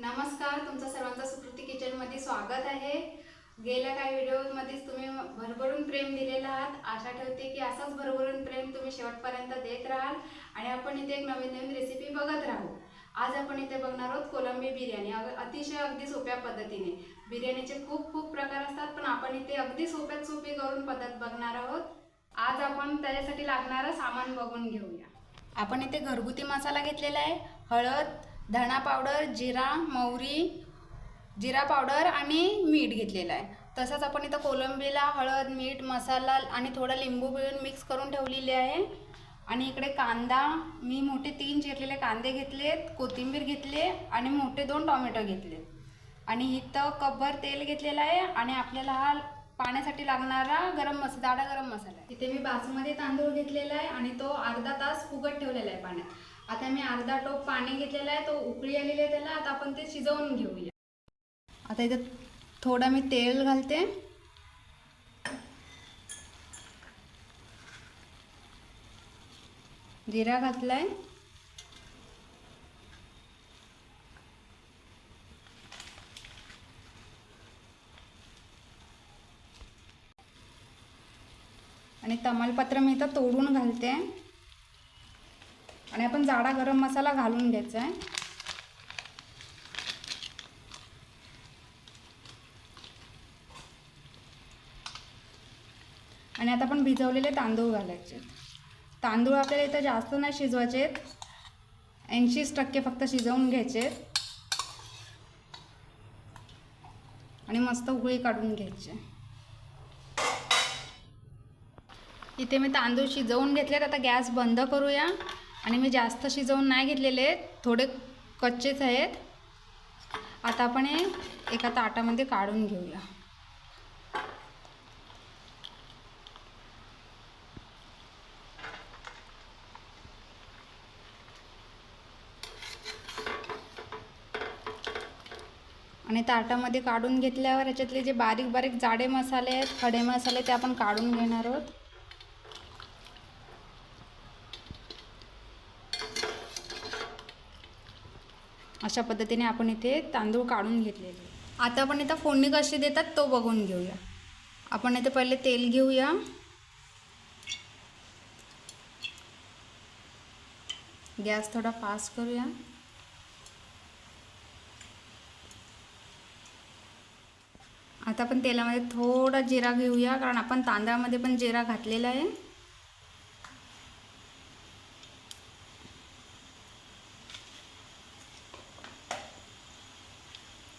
नमस्कार तुमचं सर्वांचं सुकृती किचनमध्ये स्वागत आहे. गेल्या काही व्हिडिओमध्येच तुम्ही भरभरून प्रेम दिलेला आहात. आशा ठेवते की असंच भरभरून प्रेम तुम्ही शेवटपर्यंत देत राहाल आणि आपण इथे एक नवीन नवीन रेसिपी बघत राहू. आज आपण इथे बघणार आहोत कोलंबी बिर्याणी. अतिशय अगदी सोप्या पद्धतीने. बिर्याणीचे खूप खूप प्रकार असतात पण आपण इथे अगदी सोप्यात सोपी करून पद्धत बघणार आहोत. आज आपण त्याच्यासाठी लागणारं सामान बघून घेऊया. आपण इथे घरगुती मसाला घेतलेला आहे. हळद धणा पावडर जिरा मोहरी जिरा पावडर आणि मीठ घेतलेलं आहे. तसंच आपण इथं कोलंबीला हळद मीठ मसाला आणि थोडं लिंबू पिळून मिक्स करून ठेवलेले आहे. आणि इकडे कांदा मी मोठे तीन चिरलेले कांदे घेतलेत कोथिंबीर घेतले आणि मोठे दोन टोमॅटो घेतले आणि इथं कपभर तेल घेतलेलं आहे आणि आपल्याला हा पाण्यासाठी लागणारा गरम मसाला दाडा गरम मसाला आहे. तिथे मी बासमती तांदूळ घेतलेला आहे आणि तो अर्धा तास फुगत ठेवलेला आहे पाण्यात. आता मी अर्धा टोप पाणी घेतलेला आहे तो उकळी आलेली आहे त्याला. आता आपण ते शिजवून घेऊया. आता इथं थोडं मी तेल घालते. जिरा घातलाय. आणि तमालपत्र मी इथं तोडून घालते. आणि आपण जाडा गरम मसाला घालून घ्यायचा आहे. आणि आता आपण भिजवलेले तांदूळ घालायचे तांदूळ आपल्याला इथं जास्त नाही शिजवायचे ऐंशीच टक्के फक्त शिजवून घ्यायचे आणि मस्त उकळी काढून घ्यायचे इथे मी तांदूळ शिजवून घेतलेत. आता गॅस बंद करूया. आणि मी जास्त शिजवून नाही घेतलेले थोडे कच्चेच आहेत. आता आपण हे एका ताटामध्ये काढून घेऊया. आणि ताटामध्ये काढून घेतल्यावर याच्यातले जे बारीक बारीक जाडे मसाले आहेत खडे मसाले ते आपण काढून घेणार आहोत. अशा पद्धतीने आपण इथे तांदूळ काढून घेतलेले. आता आपण इथं फोडणी कशी देतात तो बघून घेऊया. आपण इथे पहिले तेल घेऊया. गॅस थोडा फास्ट करूया. आता आपण तेलामध्ये थोडा जिरा घेऊया कारण आपण तांदळामध्ये पण जिरा घातलेला आहे.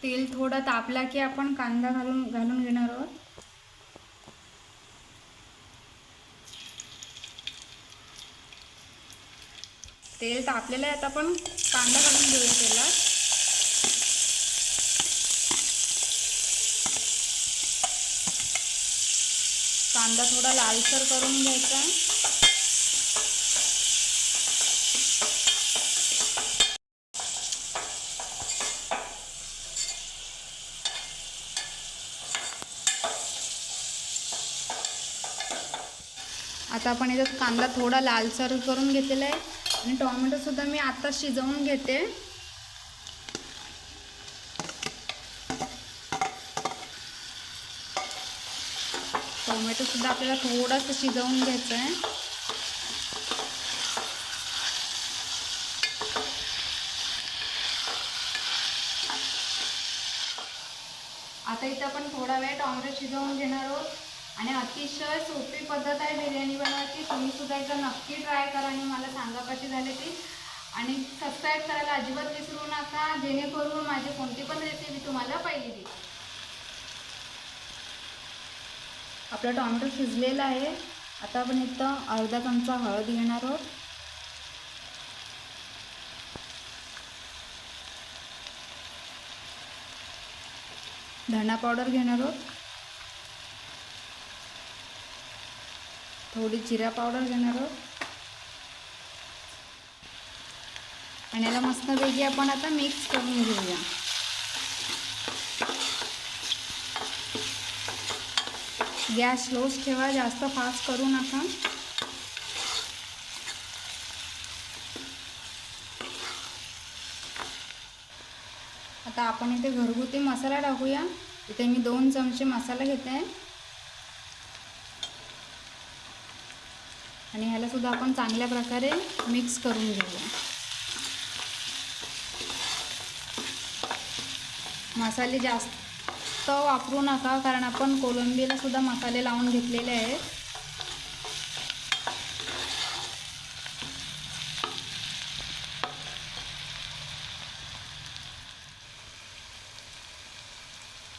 तेल थोडं तापला की आपण कांदा घालून घालून घेणार आहोत. तेल तापलेलं आहे आता आपण कांदा घालून घेऊया तेलात कांदा थोडा लालसर करून घ्यायचा आता आपण याच्यात कांदा थोडा लालसर करून घेतलेला आहे. आणि टोमॅटोसुद्धा मी आता शिजवून घेते. टोमॅटोसुद्धा आपल्याला थोडंसं शिजवून घ्यायचं आहे. आता इथं आपण थोडा वेळ टोमॅटो शिजवून घेणार आहोत. अतिशय सोपी पद्धत आहे बिर्याणी बनवायची. तुम्ही सुद्धा एकदा नक्की ट्राय करा आणि मला सांगा कशी झाली ती. आणि सबस्क्राईब करायला अजिबात विसरू नका. जेणेकरून माझी कोणती पण रेसिपी तुम्हाला पाहिजे ती आपला टोमॅटो शिजलेला आहे. आता आपण इथं अर्धा चमचा हळद घेणार आहोत. धणा पावडर घेणार आहोत. थोडी जिरा पावडर घेणार आहोत. आणि याला मस्तपैकी आपण आता मिक्स करून घेऊया. गॅस स्लोच ठेवा जास्त फास्ट करू नका. आता आपण इथे घरगुती मसाला टाकूया. इथे मी दोन चमचे मसाला घेते. आणि ह्यालासुद्धा आपण चांगल्या प्रकारे मिक्स करून घेऊया. मसाले जास्त वापरू नका कारण आपण कोलंबीला सुद्धा मसाले लावून घेतलेले आहेत.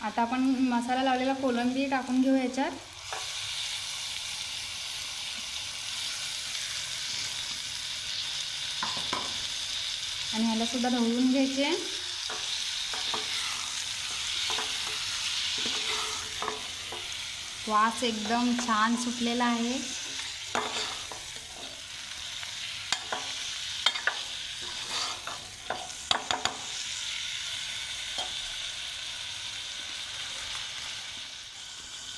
आता आपण मसाला लावलेला कोलंबी टाकून घेऊ याच्यात आणि ह्याला सुद्धा ढवळून घ्यायचे. वास एकदम छान सुटलेला आहे.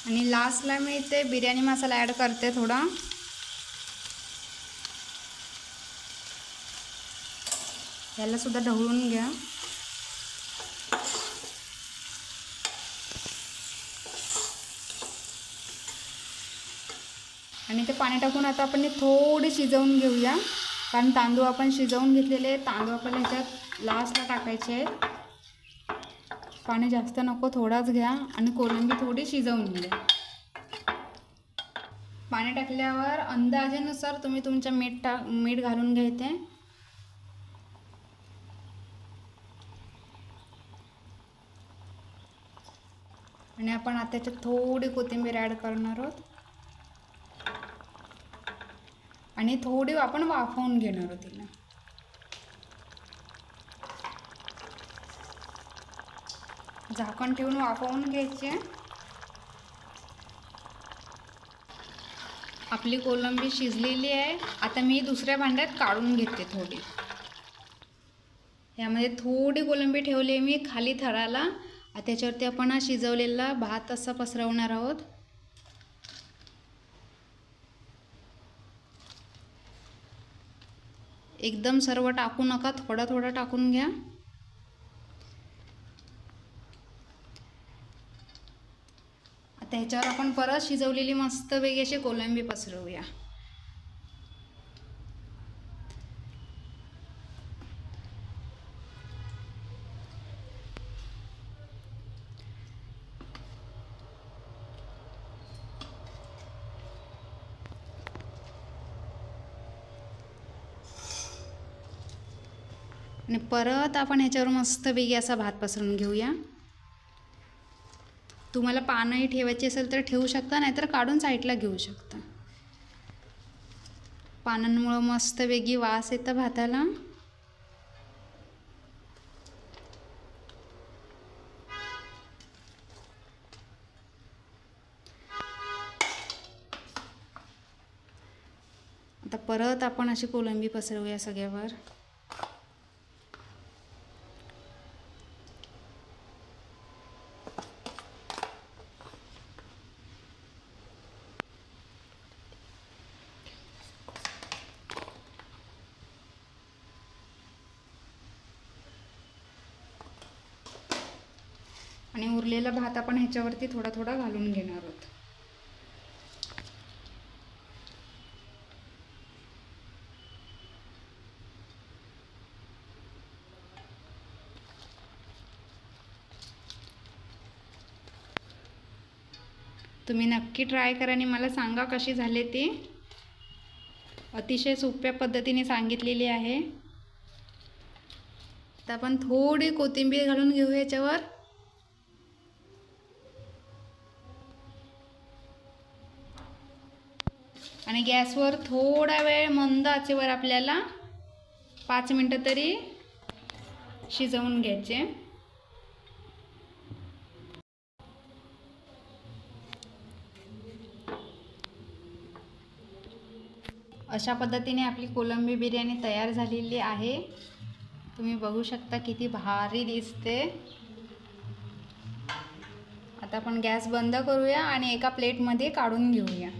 आणि लास्टला मी इथे बिर्याणी मसाला ॲड करते थोडा. ह्यालासुद्धा ढवळून घ्या. आणि ते पाणी टाकून आता आपण हे थोडे शिजवून घेऊया. कारण तांदूळ आपण शिजवून घेतलेले तांदूळ आपल्याला ह्याच्यात लास्टला टाकायचे आहेत. पाणी जास्त नको थोडाच घ्या. आणि कोलंबी थोडी शिजवून घ्या. पाणी टाकल्यावर अंदाजानुसार तुम्ही तुमच्या मीठ टाक मीठ घालून घ्यायचे. आणि आपण आता त्याच्यात थोडी कोथिंबीर ॲड करणार आहोत. आणि थोडी आपण वाफवून घेणार आहोत तिला. झाकण ठेवून वाफवून घ्यायचे आपली कोलंबी शिजलेली आहे. आता मी दुसऱ्या भांड्यात काढून घेते थोडी. यामध्ये थोडी कोलंबी ठेवली आहे मी खाली थराला. आता त्याच्यावरती आपण हा शिजवलेला भात असा पसरवणार आहोत. एकदम सर्व टाकू नका थोडा थोडा टाकून घ्या. आता ह्याच्यावर आपण परत शिजवलेली मस्त वेगळी अशी कोलंबी पसरवूया. आणि परत आपण ह्याच्यावर मस्त वेगळी असा भात पसरून घेऊया. तुम्हाला पानंही ठेवायची असेल तर ठेवू शकता नाहीतर काढून साईडला घेऊ शकता. पानांमुळं मस्त वेगळी वास येतं भाताला. आता परत आपण अशी कोलंबी पसरवूया सगळ्यावर आणि उरलेला भात आपण ह्याच्यावरती थोडा थोडा घालून घेणार आहोत. तुम्ही नक्की ट्राय करा आणि मला सांगा कशी झाले ते. अतिशय सोप्या पद्धतीने सांगितलेली आहे. तर आपण थोडी कोथिंबीर घालून घेऊ याच्यावर आणि गॅसवर थोडा वेळ मंद आचेवर आपल्याला पाच मिनटं तरी शिजवून घ्यायचे. अशा पद्धतीने आपली कोलंबी बिर्याणी तयार झालेली आहे. तुम्ही बघू शकता किती भारी दिसते. आता आपण गॅस बंद करूया आणि एका प्लेटमध्ये काढून घेऊया.